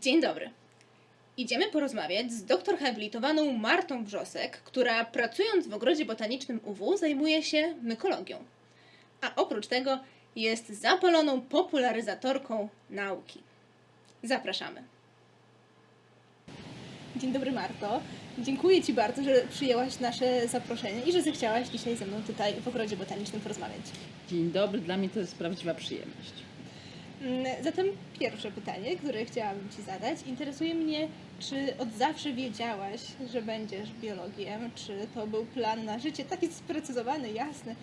Dzień dobry. Idziemy porozmawiać z doktor habilitowaną Martą Wrzosek, która pracując w ogrodzie botanicznym UW zajmuje się mykologią. A oprócz tego jest zapaloną popularyzatorką nauki. Zapraszamy. Dzień dobry Marto. Dziękuję Ci bardzo, że przyjęłaś nasze zaproszenie i że zechciałaś dzisiaj ze mną tutaj w ogrodzie botanicznym porozmawiać. Dzień dobry, dla mnie to jest prawdziwa przyjemność. Mm, Zatem pierwsze pytanie, które chciałabym Ci zadać, interesuje mnie, czy od zawsze wiedziałaś, że będziesz biologiem? Czy to był plan na życie taki sprecyzowany, jasny,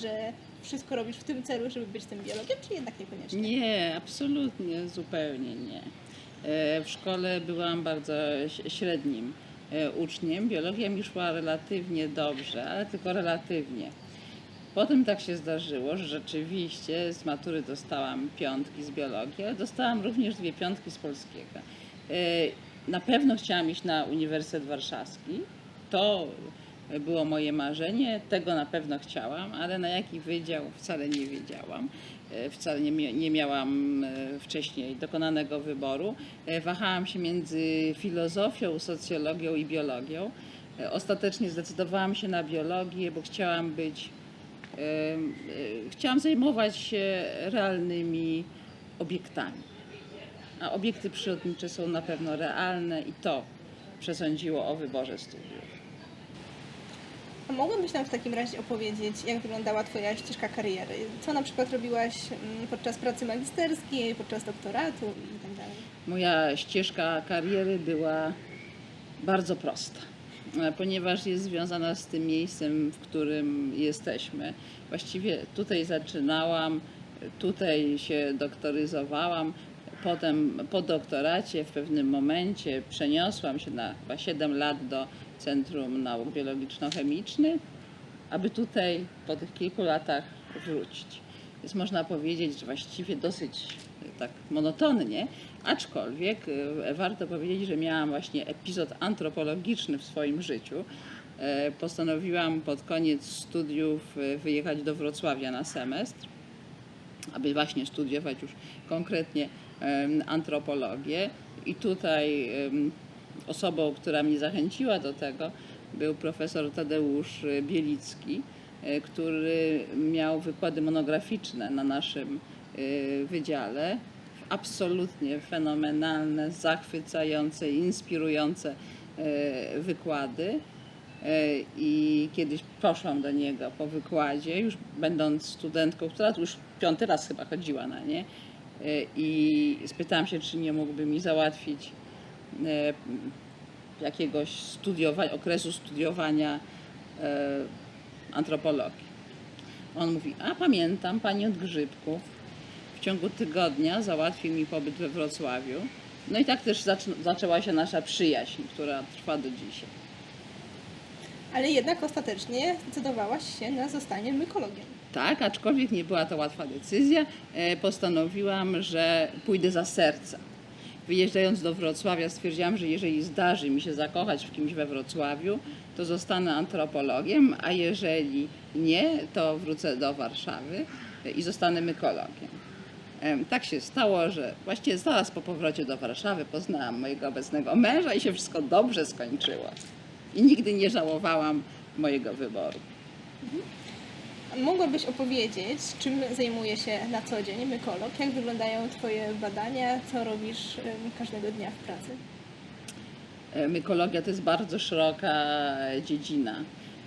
że wszystko robisz w tym celu, żeby być tym biologiem, czy jednak niekoniecznie? Nie, absolutnie, zupełnie nie. E, W szkole byłam bardzo średnim e, uczniem. Biologia mi szła relatywnie dobrze, ale tylko relatywnie. Potem tak się zdarzyło, że rzeczywiście z matury dostałam piątki z biologii, ale dostałam również dwie piątki z polskiego. E, Na pewno chciałam iść na Uniwersytet Warszawski. To było moje marzenie, tego na pewno chciałam, ale na jaki wydział wcale nie wiedziałam. E, Wcale nie, nie miałam e, wcześniej dokonanego wyboru. Wahałam się między filozofią, socjologią i biologią. Ostatecznie zdecydowałam się na biologię, bo chciałam być chciałam zajmować się realnymi obiektami. A obiekty przyrodnicze są na pewno realne i to przesądziło o wyborze studiów. A mogłabyś nam w takim razie opowiedzieć, jak wyglądała Twoja ścieżka kariery? Co na przykład robiłaś mm, podczas pracy magisterskiej, podczas doktoratu i tak? Moja ścieżka kariery była bardzo prosta, e, ponieważ jest związana z tym miejscem, w którym jesteśmy. Właściwie tutaj zaczynałam, tutaj się doktoryzowałam. Potem po doktoracie w pewnym momencie przeniosłam się na chyba 7 lat do Centrum Nauk Biologiczno-Chemicznych, aby tutaj po tych kilku latach wrócić. Więc można powiedzieć, że właściwie dosyć e, tak monotonnie, aczkolwiek e, warto powiedzieć, że miałam właśnie epizod antropologiczny w swoim życiu. E, Postanowiłam pod koniec studiów e, wyjechać do Wrocławia na semestr, aby właśnie studiować już konkretnie antropologię. I tutaj osobą, która mnie zachęciła do tego, był profesor Tadeusz Bielicki, e, który miał wykłady monograficzne na naszym e, wydziale. Absolutnie fenomenalne, zachwycające, inspirujące e, wykłady. E, I kiedyś poszłam do niego po wykładzie, już będąc studentką, która już piąty raz chyba chodziła na nie. E, I spytałam się, czy nie mógłby mi załatwić jakiegoś studiowania, okresu studiowania antropologii. On mówi, a pamiętam pani od grzybków. W ciągu tygodnia załatwił mi pobyt we Wrocławiu. No i tak też zaczęła się nasza przyjaźń, która trwa do dzisiaj. Ale jednak ostatecznie zdecydowałaś się na zostanie mykologiem. Tak, aczkolwiek nie była to łatwa decyzja, e, postanowiłam, że pójdę za serca. Wyjeżdżając do Wrocławia stwierdziłam, że jeżeli zdarzy mi się zakochać w kimś we Wrocławiu, to zostanę antropologiem, a jeżeli nie, to wrócę do Warszawy i zostanę mykologiem. Tak się stało, że właściwie zaraz po powrocie do Warszawy poznałam mojego obecnego męża i się wszystko dobrze skończyło. I nigdy nie żałowałam mojego wyboru. A Mogłabyś opowiedzieć, czym zajmuje się na co dzień mykolog? Jak wyglądają Twoje badania? Co robisz każdego dnia w pracy? E, Mykologia to jest bardzo szeroka dziedzina.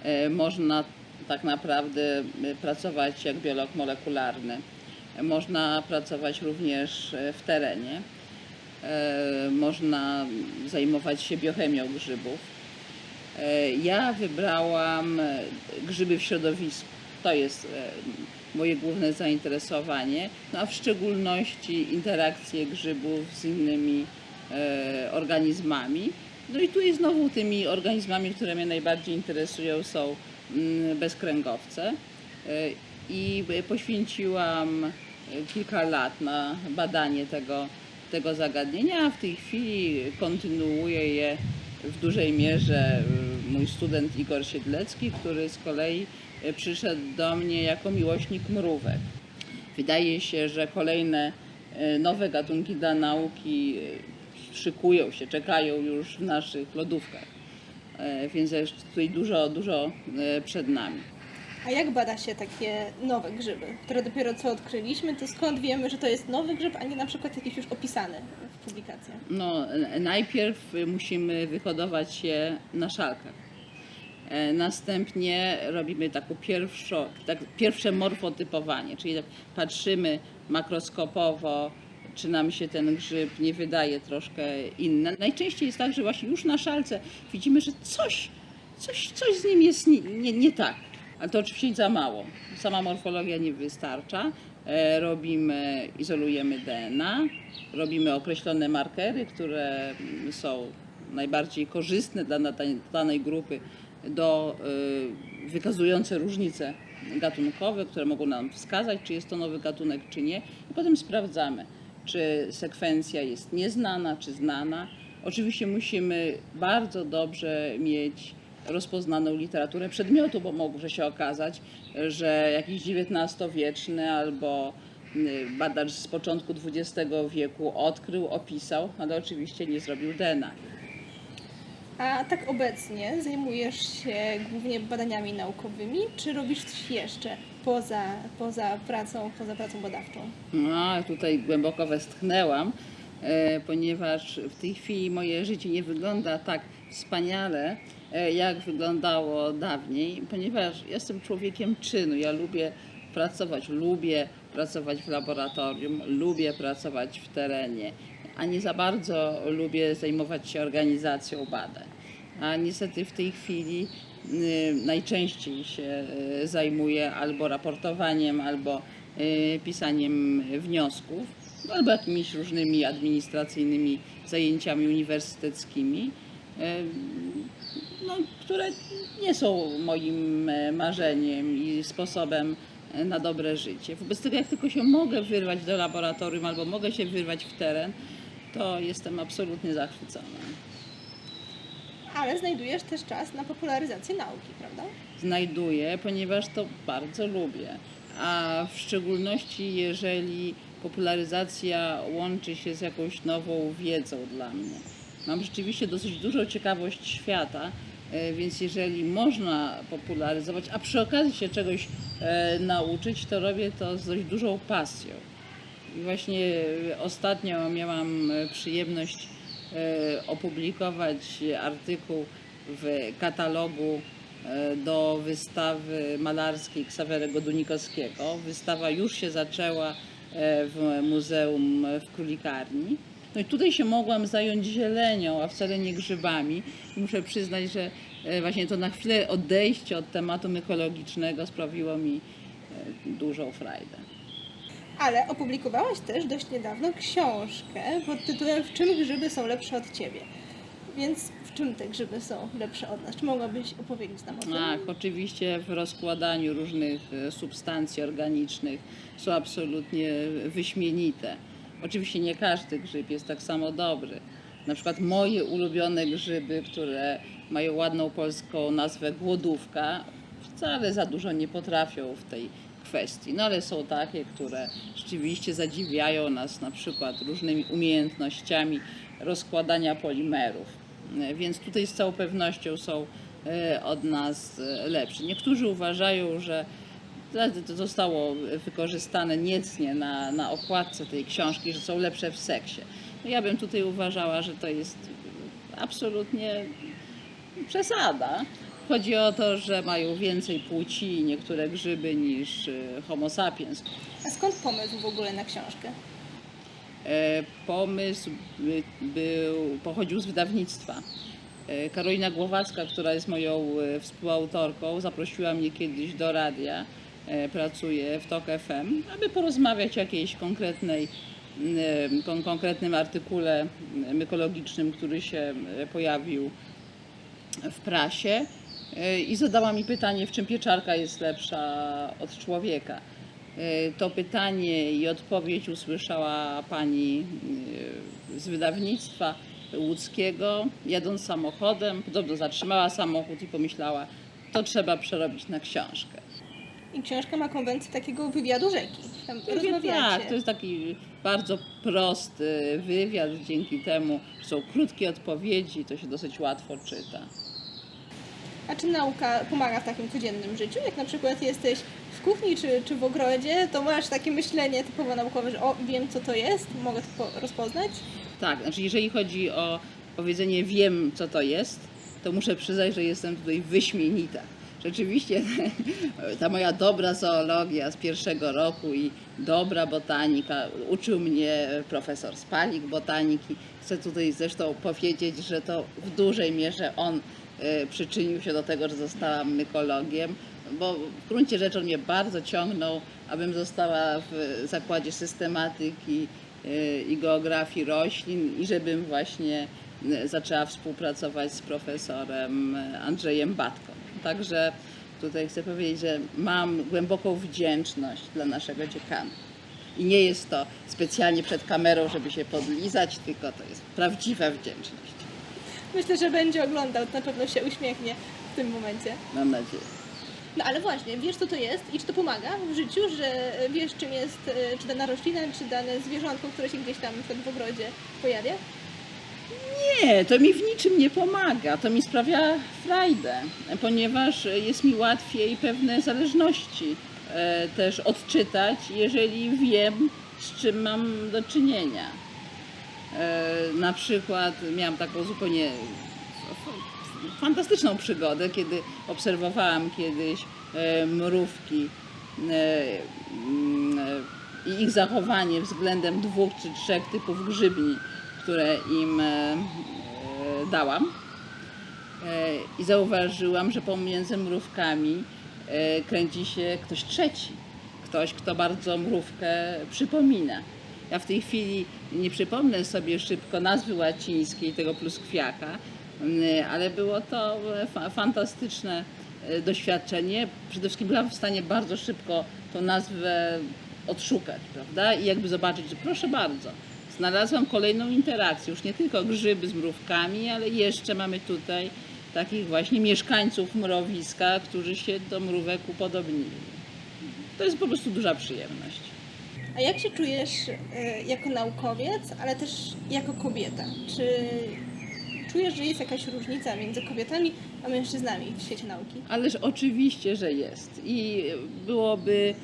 E, Można tak naprawdę e, pracować jak biolog molekularny. Można pracować również e, w terenie. E, Można zajmować się biochemią grzybów. E, Ja wybrałam grzyby w środowisku. To jest moje główne zainteresowanie, no a w szczególności interakcje grzybów z innymi organizmami. No i tu jest znowu tymi organizmami, które mnie najbardziej interesują są mm, bezkręgowce. I poświęciłam kilka lat na badanie tego, tego zagadnienia, a w tej chwili kontynuuje je w dużej mierze y, mój student Igor Siedlecki, który z kolei y, przyszedł do mnie jako miłośnik mrówek. Wydaje się, że kolejne y, nowe gatunki dla nauki szykują się, czekają już w naszych lodówkach. Więc jeszcze tutaj dużo, dużo przed nami. A jak bada się takie nowe grzyby, które dopiero co odkryliśmy, to skąd wiemy, że to jest nowy grzyb, a nie na przykład jakiś już opisany w publikacjach? No, najpierw musimy wyhodować je na szalkach. E, Następnie robimy taką pierwszą, tak, pierwsze morfotypowanie, czyli tak patrzymy makroskopowo, czy nam się ten grzyb nie wydaje troszkę inny. Najczęściej jest tak, że właśnie już na szalce widzimy, że coś, coś, coś z nim jest nie, nie, nie tak. Ale to oczywiście za mało. Sama morfologia nie wystarcza. E, Robimy, izolujemy DNA, robimy określone markery, które są najbardziej korzystne dla danej- grupy, do, y, wykazujące różnice gatunkowe, które mogą nam wskazać, czy jest to nowy gatunek, czy nie. I potem sprawdzamy, czy sekwencja jest nieznana, czy znana. Oczywiście musimy bardzo dobrze mieć rozpoznaną literaturę przedmiotu, bo może się okazać, że jakiś XIX-wieczny albo y, badacz z początku XX wieku odkrył, opisał, ale oczywiście nie zrobił DNA. A tak obecnie zajmujesz się głównie badaniami naukowymi, czy robisz coś jeszcze poza, poza, pracą, poza pracą badawczą? No, tutaj głęboko westchnęłam, e, ponieważ w tej chwili moje życie nie wygląda tak wspaniale, jak wyglądało dawniej, ponieważ jestem człowiekiem czynu. Ja lubię pracować, lubię pracować w laboratorium, lubię pracować w terenie, a nie za bardzo lubię zajmować się organizacją badań. A niestety w tej chwili y, najczęściej się y, zajmuję albo raportowaniem, albo y, pisaniem wniosków, albo jakimiś różnymi administracyjnymi zajęciami uniwersyteckimi, no, które nie są moim e, marzeniem i sposobem e, na dobre życie. Wobec tego, jak tylko się mogę wyrwać do laboratorium albo mogę się wyrwać w teren, to jestem absolutnie zachwycona. Ale znajdujesz też czas na popularyzację nauki, prawda? znajduję, ponieważ to bardzo lubię. A w szczególności, jeżeli popularyzacja łączy się z jakąś nową wiedzą dla mnie. Mam rzeczywiście dosyć dużą ciekawość świata, więc jeżeli można popularyzować, a przy okazji się czegoś e, nauczyć, to robię to z dość dużą pasją. I właśnie e, ostatnio miałam e, przyjemność e, opublikować artykuł w katalogu e, do wystawy malarskiej Ksawerego Dunikowskiego. Wystawa już się zaczęła e, w Muzeum w Królikarni. No i tutaj się mogłam zająć zielenią, a wcale nie grzybami. Muszę przyznać, że e, właśnie to na chwilę odejście od tematu mykologicznego sprawiło mi e, dużą frajdę. Ale opublikowałaś też dość niedawno książkę pod tytułem W czym grzyby są lepsze od ciebie? Więc w czym te grzyby są lepsze od nas? Czy mogłabyś opowiedzieć nam o tym? Tak, oczywiście w rozkładaniu różnych e, substancji organicznych są absolutnie wyśmienite. Oczywiście nie każdy grzyb jest tak samo dobry. Na przykład moje ulubione grzyby, które mają ładną polską nazwę głodówka, wcale za dużo nie potrafią w tej kwestii. No ale są takie, które rzeczywiście zadziwiają nas na przykład różnymi umiejętnościami rozkładania polimerów. E, Więc tutaj z całą pewnością są e, od nas e, lepsi. Niektórzy uważają, że to zostało wykorzystane niecnie na, na okładce tej książki, że są lepsze w seksie. No ja bym tutaj uważała, że to jest absolutnie przesada. Chodzi o to, że mają więcej płci niektóre grzyby niż y, Homo sapiens. A skąd pomysł w ogóle na książkę? E, Pomysł by, był, pochodził z wydawnictwa. E, Karolina Głowacka, która jest moją e, współautorką, zaprosiła mnie kiedyś do radia, pracuje w TOK FM, aby porozmawiać o jakiejś konkretnej, kon- konkretnym artykule mykologicznym, który się e, pojawił w prasie e, i zadała mi pytanie, w czym pieczarka jest lepsza od człowieka. E, To pytanie i odpowiedź usłyszała pani e, z wydawnictwa łódzkiego, jadąc samochodem. Podobno zatrzymała samochód i pomyślała, to trzeba przerobić na książkę. I książka ma konwencję takiego wywiadu rzeki. tam rozmawiacie. Tak, to jest taki bardzo prosty wywiad, dzięki temu że są krótkie odpowiedzi, to się dosyć łatwo czyta. A czy nauka pomaga w takim codziennym życiu? Jak na przykład jesteś w kuchni czy, czy w ogrodzie, to masz takie myślenie typowo naukowe, że o, wiem co to jest, mogę to po- rozpoznać? Tak, znaczy jeżeli chodzi o powiedzenie wiem co to jest, to muszę przyznać, że jestem tutaj wyśmienita. Rzeczywiście ta moja dobra zoologia z pierwszego roku i dobra botanika, uczył mnie profesor Spalik botaniki. Chcę tutaj zresztą powiedzieć, że to w dużej mierze on e, przyczynił się do tego, że zostałam mykologiem, bo w gruncie rzeczy on mnie bardzo ciągnął, abym została w zakładzie systematyki e, i geografii roślin i żebym właśnie e, zaczęła współpracować z profesorem Andrzejem Batką. Także tutaj chcę powiedzieć, że mam głęboką wdzięczność dla naszego dziekana. I nie jest to specjalnie przed kamerą, żeby się podlizać, tylko to jest prawdziwa wdzięczność. Myślę, że będzie oglądał, na pewno się uśmiechnie w tym momencie. Mam nadzieję. No ale właśnie, wiesz co to jest i czy to pomaga w życiu, że wiesz czym jest e, czy dana roślina, czy dane zwierzątko, które się gdzieś tam w ogrodzie pojawia? Nie, to mi w niczym nie pomaga. To mi sprawia frajdę, ponieważ jest mi łatwiej pewne zależności e, też odczytać, jeżeli wiem, z czym mam do czynienia. E, na przykład miałam taką zupełnie fantastyczną przygodę, kiedy obserwowałam kiedyś e, mrówki mm, i ich zachowanie względem dwóch czy trzech typów grzybni, które im e, e, dałam. E, I zauważyłam, że pomiędzy mrówkami kręci się ktoś trzeci. Ktoś, kto bardzo mrówkę przypomina. Ja w tej chwili nie przypomnę sobie szybko nazwy łacińskiej tego pluskwiaka, ale było to fa- fantastyczne doświadczenie. Przede wszystkim byłam w stanie bardzo szybko tą nazwę odszukać, prawda? I jakby zobaczyć, że proszę bardzo, znalazłam kolejną interakcję, już nie tylko grzyby z mrówkami, ale jeszcze mamy tutaj takich właśnie mieszkańców mrowiska, którzy się do mrówek upodobnili. To jest po prostu duża przyjemność. A jak się czujesz e, jako naukowiec, ale też jako kobieta? Czy czujesz, że jest jakaś różnica między kobietami a mężczyznami w świecie nauki? Ależ oczywiście, że jest. I byłoby y,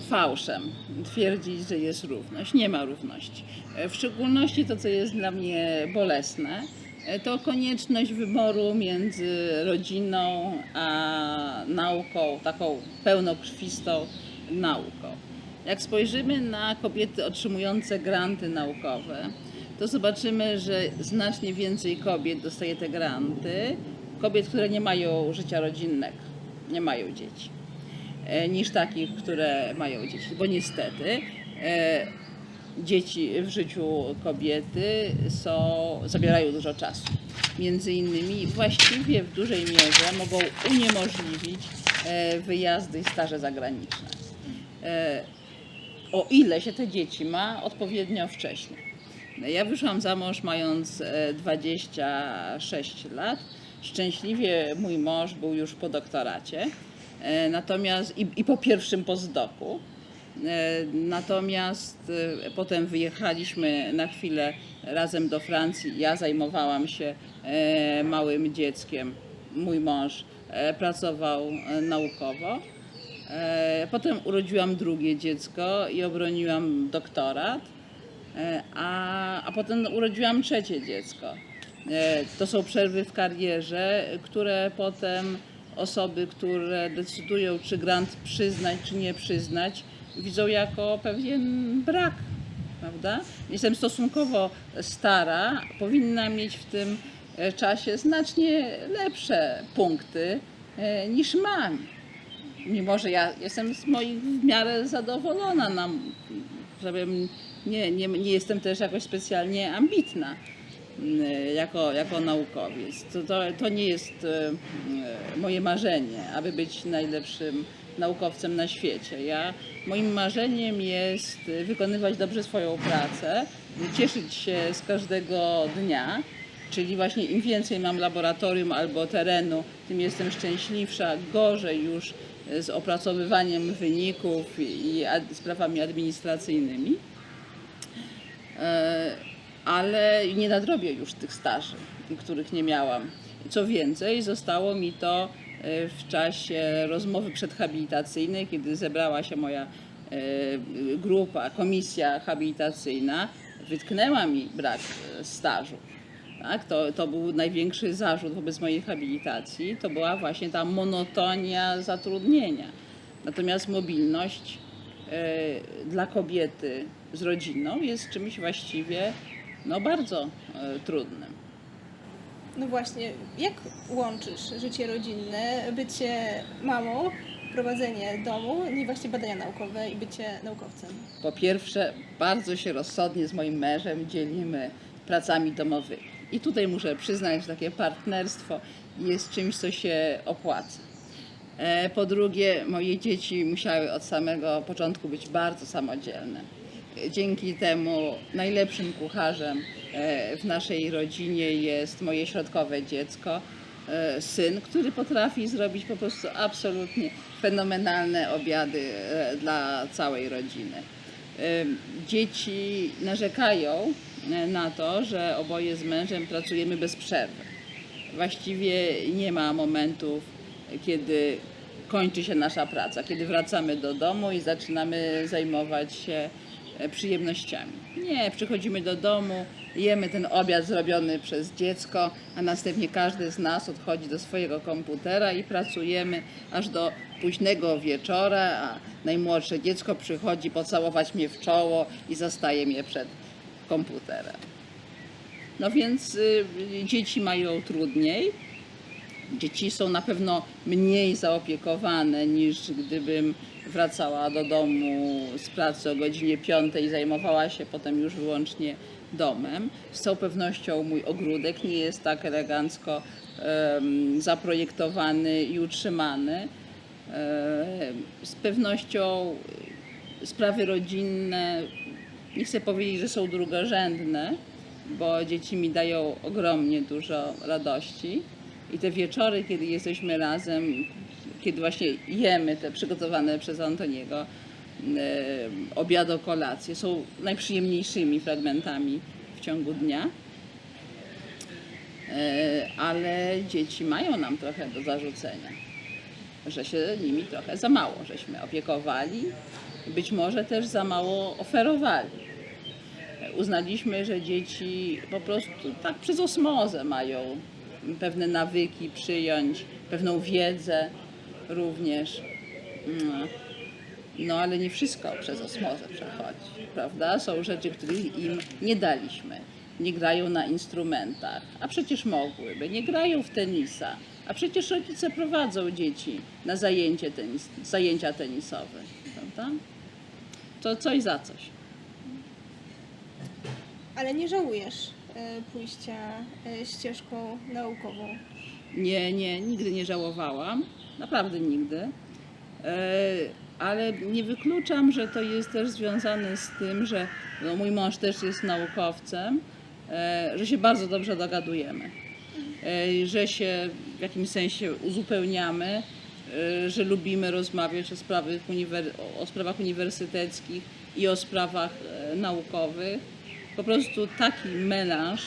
fałszem twierdzić, że jest równość. Nie ma równości. E, W szczególności to, co jest dla mnie bolesne, e, to konieczność wyboru między rodziną a nauką, taką pełnokrwistą nauką. Jak spojrzymy na kobiety otrzymujące granty naukowe, to zobaczymy, że znacznie więcej kobiet dostaje te granty, kobiet, które nie mają życia rodzinnego, nie mają dzieci, niż takich, które mają dzieci. Bo niestety e, dzieci w życiu kobiety są, zabierają dużo czasu. Między innymi właściwie w dużej mierze mogą uniemożliwić e, wyjazdy i staże zagraniczne. E, o ile się te dzieci ma odpowiednio wcześnie. Ja wyszłam za mąż mając e, 26 lat. Szczęśliwie mój mąż był już po doktoracie, e, natomiast i, i po pierwszym postdoku. E, Natomiast e, potem wyjechaliśmy na chwilę razem do Francji. Ja zajmowałam się e, małym dzieckiem. Mój mąż e, pracował e, naukowo. E, Potem urodziłam drugie dziecko i obroniłam doktorat, E, a, a potem urodziłam trzecie dziecko. E, To są przerwy w karierze, które potem osoby, które decydują, czy grant przyznać, czy nie przyznać, widzą jako pewien brak. Prawda? Jestem stosunkowo stara, powinna mieć w tym e, czasie znacznie lepsze punkty e, niż mam mimo że ja jestem z moich w miarę zadowolona, żebym nie, nie, nie jestem też jakoś specjalnie ambitna jako, jako naukowiec. To, to, to nie jest e, e, moje marzenie, aby być najlepszym naukowcem na świecie. Ja, moim marzeniem jest wykonywać dobrze swoją pracę, cieszyć się z każdego dnia, Czyli właśnie im więcej mam laboratorium albo terenu, tym jestem szczęśliwsza. Gorzej już z opracowywaniem wyników i sprawami administracyjnymi. Ale nie nadrobię już tych staży, których nie miałam. Co więcej, zostało mi to e, w czasie rozmowy przedhabilitacyjnej, kiedy zebrała się moja e, grupa, komisja habilitacyjna, wytknęła mi brak e, stażu. Tak? To, to był największy zarzut wobec mojej habilitacji. To była właśnie ta monotonia zatrudnienia. Natomiast mobilność dla kobiety z rodziną jest czymś właściwie no, bardzo e, trudnym. No właśnie, jak łączysz życie rodzinne, bycie mamą, prowadzenie domu, no i właśnie badania naukowe i bycie naukowcem? Po pierwsze, bardzo się rozsądnie z moim mężem dzielimy pracami domowymi. I tutaj muszę przyznać, że takie partnerstwo jest czymś, co się opłaca. E, Po drugie, moje dzieci musiały od samego początku być bardzo samodzielne. Dzięki temu najlepszym kucharzem e, w naszej rodzinie jest moje środkowe dziecko, e, syn, który potrafi zrobić po prostu absolutnie fenomenalne obiady e, dla całej rodziny. Dzieci narzekają na to, że oboje z mężem pracujemy bez przerwy. Właściwie nie ma momentów, kiedy kończy się nasza praca, kiedy wracamy do domu i zaczynamy zajmować się przyjemnościami. Nie, przychodzimy do domu, jemy ten obiad zrobiony przez dziecko, a następnie każdy z nas odchodzi do swojego komputera i pracujemy aż do późnego wieczora, a najmłodsze dziecko przychodzi pocałować mnie w czoło i zostaje mnie przed komputerem. No więc y, dzieci mają trudniej. Dzieci są na pewno mniej zaopiekowane niż gdybym wracała do domu z pracy o godzinie 5 i zajmowała się potem już wyłącznie domem. Z całą pewnością mój ogródek nie jest tak elegancko em, zaprojektowany i utrzymany. Z pewnością sprawy rodzinne, nie chcę powiedzieć, że są drugorzędne, bo dzieci mi dają ogromnie dużo radości. I te wieczory, kiedy jesteśmy razem, kiedy właśnie jemy te przygotowane przez Antoniego e, obiado, kolacje, są najprzyjemniejszymi fragmentami w ciągu dnia. E, ale dzieci mają nam trochę do zarzucenia, że się nimi trochę za mało żeśmy opiekowali, być może też za mało oferowali uznaliśmy, że dzieci po prostu tak przez osmozę mają pewne nawyki przyjąć, pewną wiedzę również. No. No ale nie wszystko przez osmozę przechodzi, prawda? Są rzeczy, których im nie daliśmy. Nie grają na instrumentach, a przecież mogłyby. Nie grają w tenisa, a przecież rodzice prowadzą dzieci na zajęcie tenis, zajęcia tenisowe, prawda? To coś za coś. Ale nie żałujesz e, pójścia e, ścieżką naukową. Nie, nie, nigdy nie żałowałam. Naprawdę nigdy. E, Ale nie wykluczam, że to jest też związane z tym, że no, mój mąż też jest naukowcem, e, że się bardzo dobrze dogadujemy, e, że się w jakimś sensie uzupełniamy, że lubimy rozmawiać o, o sprawach uniwersyteckich i o sprawach naukowych. Po prostu taki melanż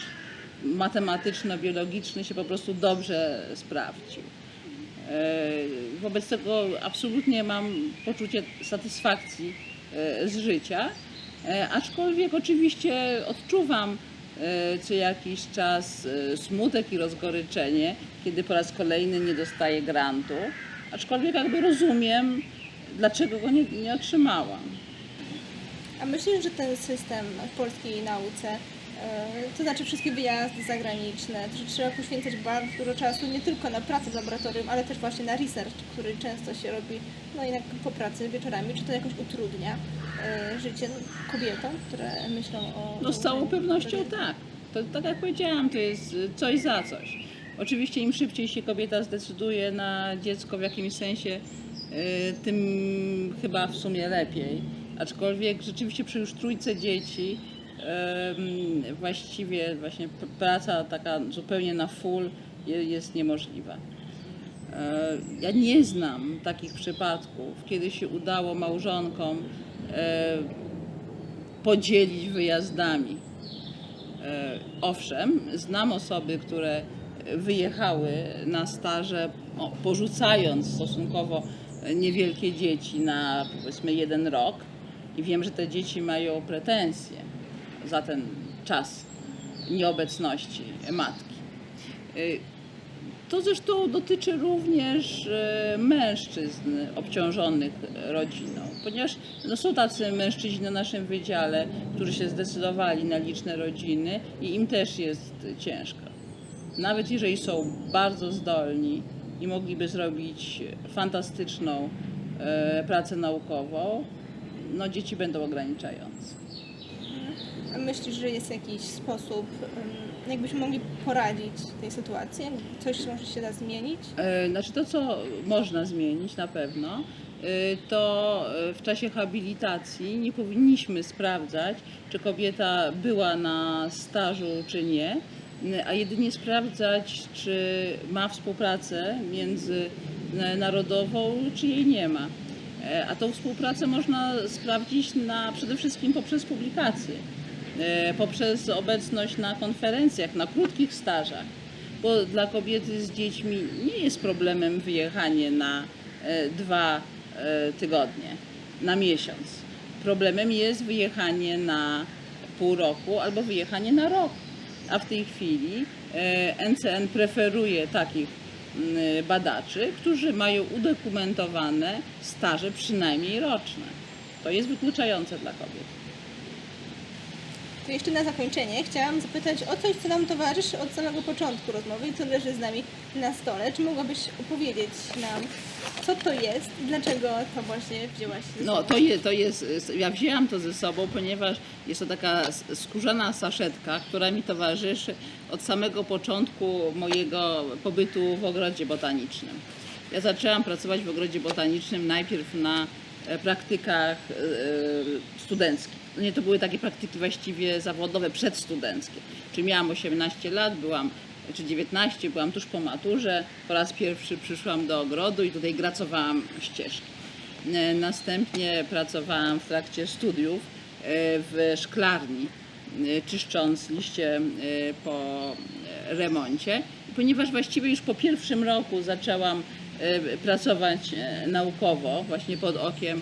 matematyczno-biologiczny się po prostu dobrze sprawdził. E, Wobec tego absolutnie mam poczucie satysfakcji e, z życia, e, aczkolwiek oczywiście odczuwam co jakiś czas smutek i rozgoryczenie, kiedy po raz kolejny nie dostaję grantu, aczkolwiek jakby rozumiem, dlaczego go nie, nie otrzymałam. A myślisz, że ten system w polskiej nauce, to znaczy wszystkie wyjazdy zagraniczne, że trzeba poświęcać bardzo dużo czasu nie tylko na pracę w laboratorium, ale też właśnie na research, który często się robi no i na, po pracy wieczorami, czy to jakoś utrudnia e, życie kobietom, które myślą o... No z całą pewnością tak. To, tak jak powiedziałam, to jest y, coś za coś. Oczywiście im szybciej się kobieta zdecyduje na dziecko w jakimś sensie, tym chyba w sumie lepiej. Aczkolwiek rzeczywiście przy już trójce dzieci właściwie właśnie praca taka zupełnie na full je- jest niemożliwa. E, Ja nie znam takich przypadków, kiedy się udało małżonkom e, podzielić wyjazdami. E, Owszem, znam osoby, które wyjechały na staże, porzucając stosunkowo niewielkie dzieci na powiedzmy jeden rok i wiem, że te dzieci mają pretensje za ten czas nieobecności matki. E, To zresztą dotyczy również e, mężczyzn obciążonych rodziną, ponieważ no, są tacy mężczyźni na naszym wydziale, którzy się zdecydowali na liczne rodziny i im też jest ciężko. Nawet jeżeli są bardzo zdolni i mogliby zrobić fantastyczną e, pracę naukową, no dzieci będą ograniczające. Myślisz, że jest jakiś sposób, jakbyśmy mogli poradzić tej sytuacji? Coś może się da zmienić? E, Znaczy to, co można zmienić na pewno, e, to e, w czasie habilitacji nie powinniśmy sprawdzać, czy kobieta była na stażu, czy nie, a jedynie sprawdzać, czy ma współpracę międzynarodową, czy jej nie ma. A tą współpracę można sprawdzić na, przede wszystkim poprzez publikacje, poprzez obecność na konferencjach, na krótkich stażach bo dla kobiety z dziećmi nie jest problemem wyjechanie na e, dwa e, tygodnie, na miesiąc. Problemem jest wyjechanie na pół roku albo wyjechanie na rok. A w tej chwili e, NCN preferuje takich badaczy, którzy mają udokumentowane staże przynajmniej roczne. To jest wykluczające dla kobiet. To jeszcze na zakończenie chciałam zapytać o coś, co nam towarzyszy od samego początku rozmowy i co leży z nami na stole. Czy mogłabyś opowiedzieć nam, co to jest i dlaczego to właśnie wzięłaś ze No sobą? to, je, to jest, ja wzięłam to ze sobą, ponieważ jest to taka skórzana saszetka, która mi towarzyszy od samego początku mojego pobytu w ogrodzie botanicznym. Ja zaczęłam pracować w ogrodzie botanicznym najpierw na e, praktykach e, studenckich. Nie, to były takie praktyki właściwie zawodowe, przedstudenckie. Czyli miałam 18 lat, byłam, czy 19, byłam tuż po maturze. Po raz pierwszy przyszłam do ogrodu i tutaj gracowałam ścieżki. E, Następnie pracowałam w trakcie studiów e, w szklarni, e, czyszcząc liście po remoncie. Ponieważ właściwie już po pierwszym roku zaczęłam pracować naukowo, właśnie pod okiem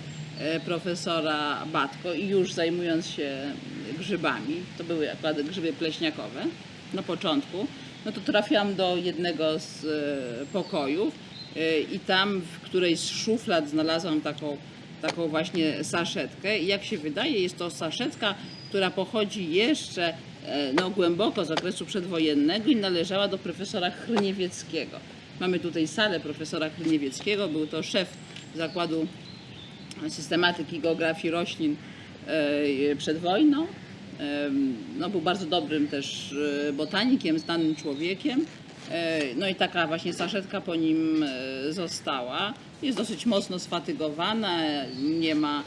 profesora Batko i już zajmując się grzybami, to były akurat grzyby pleśniakowe na początku, no to trafiłam do jednego z e, pokojów e, i tam w którejś z szuflad znalazłam taką, taką właśnie saszetkę i jak się wydaje jest to saszetka, która pochodzi jeszcze e, no, głęboko z okresu przedwojennego i należała do profesora Chryniewieckiego. Mamy tutaj salę profesora Chryniewieckiego, był to szef zakładu systematyki geografii roślin e, przed wojną. No, był bardzo dobrym też e, botanikiem, znanym człowiekiem. E, No i taka właśnie saszetka po nim została. Jest dosyć mocno sfatygowana, nie ma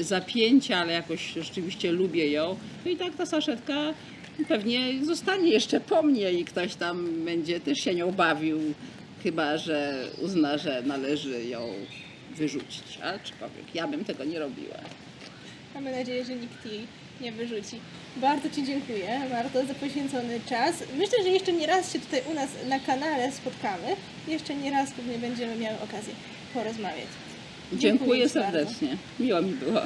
zapięcia, ale jakoś rzeczywiście lubię ją. No i tak ta saszetka pewnie zostanie jeszcze po mnie i ktoś tam będzie też się nią bawił, chyba że uzna, że należy ją wyrzucić. Aczkolwiek ja bym tego nie robiła. Mamy nadzieję, że nikt jej nie wyrzuci. Bardzo Ci dziękuję, Marto, za poświęcony czas. Myślę, że jeszcze nie raz się tutaj u nas na kanale spotkamy. Jeszcze nie raz pewnie będziemy miały okazję porozmawiać. Dziękuję bardzo. serdecznie. Miło mi było.